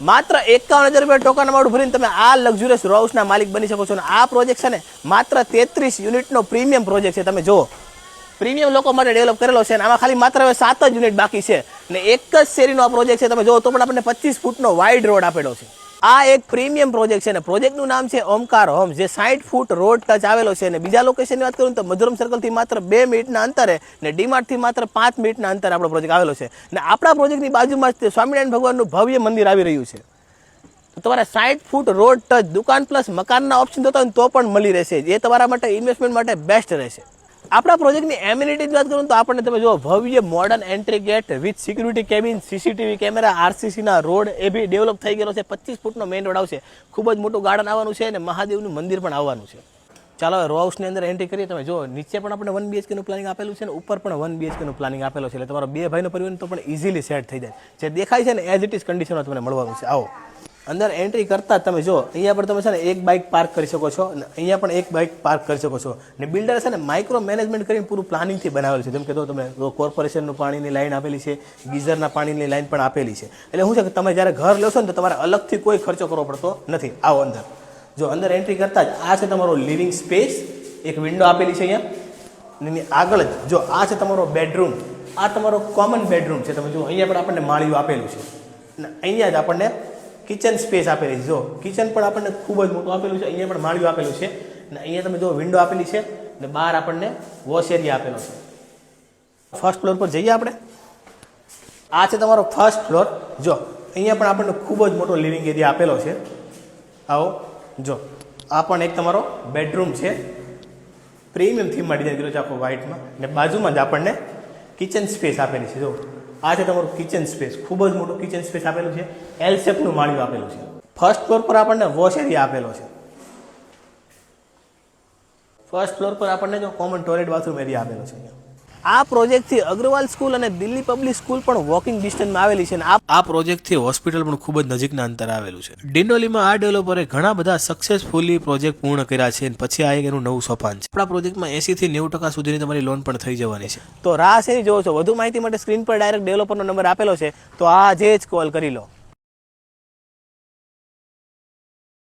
માત્ર એકાવન હજાર રૂપિયા ટોકન અમાઉન્ટ ભરીને તમે આ લક્ઝુરિયસ રો હાઉસના માલિક બની શકો છો. અને આ પ્રોજેક્ટ છે ને, માત્ર તેત્રીસ યુનિટનો પ્રીમિયમ પ્રોજેક્ટ છે. તમે જુઓ. પ્રીમિયમ લોકો માટે ડેવલપ કરેલો છે. અને આમાં ખાલી માત્ર હવે સાત જ યુનિટ બાકી છે. અને એક જ શેરીનો આ પ્રોજેક્ટ છે. તમે જુઓ તો પણ આપણને પચીસ ફૂટનો વાઇડ રોડ આપેલો છે. આ એક પ્રીમિયમ પ્રોજેક્ટ છે અને પ્રોજેક્ટનું નામ છે ઓમકાર હોમ, જે સાઠ ફૂટ રોડ ટચ આવેલો છે અને બીજા લોકેશનની વાત કરું તો મધુરમ સર્કલથી માત્ર બે મિનિટના અંતરે ને ડીમાર્ટથી માત્ર પાંચ મિનિટના અંતરે આપણો પ્રોજેક્ટ આવેલો છે. અને આપણા પ્રોજેક્ટની બાજુમાં જ સ્વામિનારાયણ ભગવાનનું ભવ્ય મંદિર આવી રહ્યું છે. તમારે સાઠ ફૂટ રોડ ટચ, દુકાન પ્લસ મકાનના ઓપ્શન જોતા હોય તો પણ મળી રહેશે. જે તમારા માટે ઇન્વેસ્ટમેન્ટ માટે બેસ્ટ રહેશે. આપણા પ્રોજેક્ટની એમ્યુનિટીની વાત કરું તો આપણને તમે જો ભવ્ય modern entry gate with security cabin CCTV camera આરસીસીના road, એ બી ડેવલપ થઈ ગયેલો છે. પચીસ ફૂટનો મેઇન રોડ આવશે. ખૂબ જ મોટું ગાર્ડન આવવાનું છે અને મહાદેવનું મંદિર પણ આવવાનું છે. ચાલો રો હાઉસની અંદર એન્ટ્રી કરીએ. તમે જો નીચે પણ આપણે વન બીએચકેનું પ્લાનિંગ આપેલું છે અને ઉપર પણ વન બીએચકેનું પ્લાનિંગ આપેલું છે. એટલે તમારો બે ભાઈનો પરિવાર તો પણ ઇઝીલી સેટ થઈ જાય. જે દેખાય છે ને એઝ ઇટ ઇઝ કન્ડિશનમાં તમને મળવાનું છે. આવો. અંદર એન્ટ્રી કરતા તમે જો, અહીંયા પણ તમે છે ને એક બાઇક પાર્ક કરી શકો છો અને અહીંયા પણ એક બાઇક પાર્ક કરી શકો છો. અને બિલ્ડર છે ને માઇક્રો મેનેજમેન્ટ કરીને પૂરું પ્લાનિંગથી બનાવેલું છે. જેમ કે જો તમે કોર્પોરેશનનું પાણીની લાઈન આપેલી છે, ગીઝરના પાણીની લાઇન પણ આપેલી છે. એટલે શું છે કે તમે જ્યારે ઘર લેશો ને તો તમારે અલગથી કોઈ ખર્ચો કરવો પડતો નથી. આવો અંદર. જો અંદર એન્ટ્રી કરતા જ આ છે તમારો લિવિંગ સ્પેસ એક વિન્ડો આપેલી છે અહીંયા. એની આગળ જ જો આ છે તમારો બેડરૂમ આ તમારો કોમન બેડરૂમ છે. તમે જો અહીંયા પણ આપણને માળીઓ આપેલું છે. અને અહીંયા જ આપણને કિચન સ્પેસ આપેલી છે. જો કિચન પણ આપણને ખૂબ જ મોટું આપેલું છે. અહીંયા પણ માળિયું આપેલું છે. અને અહીંયા તમે જો વિન્ડો આપેલી છે અને બહાર આપણને વોશ એરિયા આપેલો છે. ફર્સ્ટ ફ્લોર પર જઈએ આપણે. આ છે તમારો ફર્સ્ટ ફ્લોર જો, અહીંયા પણ આપણને ખૂબ જ મોટો લિવિંગ એરિયા આપેલો છે. આવો, જો, આ પણ એક તમારો બેડરૂમ છે. પ્રીમિયમ થીમમાં ડિઝાઇન કર્યો છે આખો વ્હાઇટમાં અને બાજુમાં જ આપણને કિચન સ્પેસ આપેલી છે. જો આ છે તમારું કિચન સ્પેસ ખૂબ જ મોટું કિચન સ્પેસ આપેલું છે. એલ શેપનું માળિયું આપેલું છે. ફર્સ્ટ ફ્લોર પર આપણને વોશ એરિયા આપેલો છે. ફર્સ્ટ ફ્લોર પર આપણને જો કોમન ટોયલેટ બાથરૂમ એરિયા આપેલો છે આ પ્રોજેક્ટથી અગ્રવાલ સ્કૂલ અને દિલ્હી પબ્લિક સ્કૂલ પણ વોકિંગ ડિસ્ટન્સમાં આવેલી છે અને આ આ પ્રોજેક્ટથી હોસ્પિટલ પણ ખૂબ જ નજીકના અંતર આવેલું છે. ડિંડોલીમાં આ ડેવલપરે ઘણા બધા સક્સેસફુલી પ્રોજેક્ટ પૂર્ણ કર્યા છે અને પછી આ એક એનું નવું સોપાન છે. આપણા પ્રોજેક્ટમાં એસી થી નેવું ટકા સુધીની તમારી લોન પણ થઈ જવાની છે. તો રાહ શેરી જોવો છો વધુ માહિતી માટે સ્ક્રીન પર ડાયરેક્ટ ડેવલપરનો નંબર આપેલો છે તો આજે જ કોલ કરી લો.